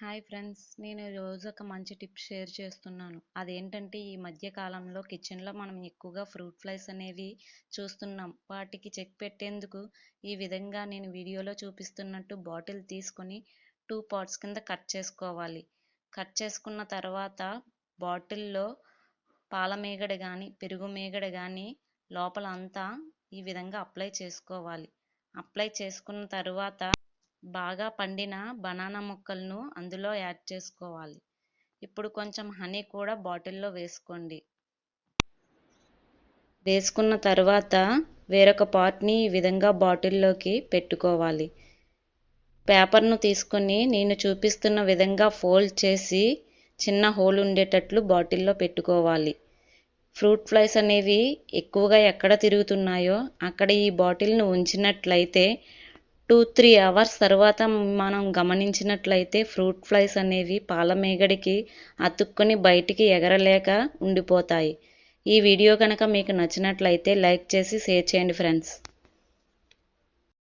Hi friends నేను రోజు ఒక మంచి టిప్ షేర్ చేస్తున్నాను. అదేంటంటే ఈ మధ్య కాలంలో కిచెన్లో మనం ఎక్కువగా ఫ్రూట్ ఫ్లైస్ అనేవి చూస్తున్నాం. వాటికి చెక్ పెట్టేందుకు ఈ విధంగా నేను వీడియోలో చూపిస్తున్నట్టు బాటిల్ తీసుకొని టూ పార్ట్స్ కింద కట్ చేసుకోవాలి. కట్ చేసుకున్న తర్వాత బాటిల్లో పాల మేగడ కానీ పెరుగు మేగడ కానీ లోపల అంతా ఈ విధంగా అప్లై చేసుకోవాలి. అప్లై చేసుకున్న తర్వాత బాగా పండిన బనానా ముక్కలను అందులో యాడ్ చేసుకోవాలి. ఇప్పుడు కొంచెం హనీ కూడా బాటిల్లో వేసుకోండి. వేసుకున్న తర్వాత వేరొక పార్ట్ని ఈ విధంగా బాటిల్లోకి పెట్టుకోవాలి. పేపర్ను తీసుకొని నేను చూపిస్తున్న విధంగా ఫోల్డ్ చేసి చిన్న హోల్ ఉండేటట్లు బాటిల్లో పెట్టుకోవాలి. ఫ్రూట్ ఫ్లైస్ అనేవి ఎక్కువగా ఎక్కడ తిరుగుతున్నాయో అక్కడ ఈ బాటిల్ను ఉంచినట్లయితే టూ త్రీ అవర్స్ తర్వాత మనం గమనించినట్లయితే ఫ్రూట్ ఫ్లైస్ అనేవి పాల మేగడికి బయటికి ఎగరలేక ఉండిపోతాయి. ఈ వీడియో కనుక మీకు నచ్చినట్లయితే లైక్ చేసి షేర్ చేయండి ఫ్రెండ్స్.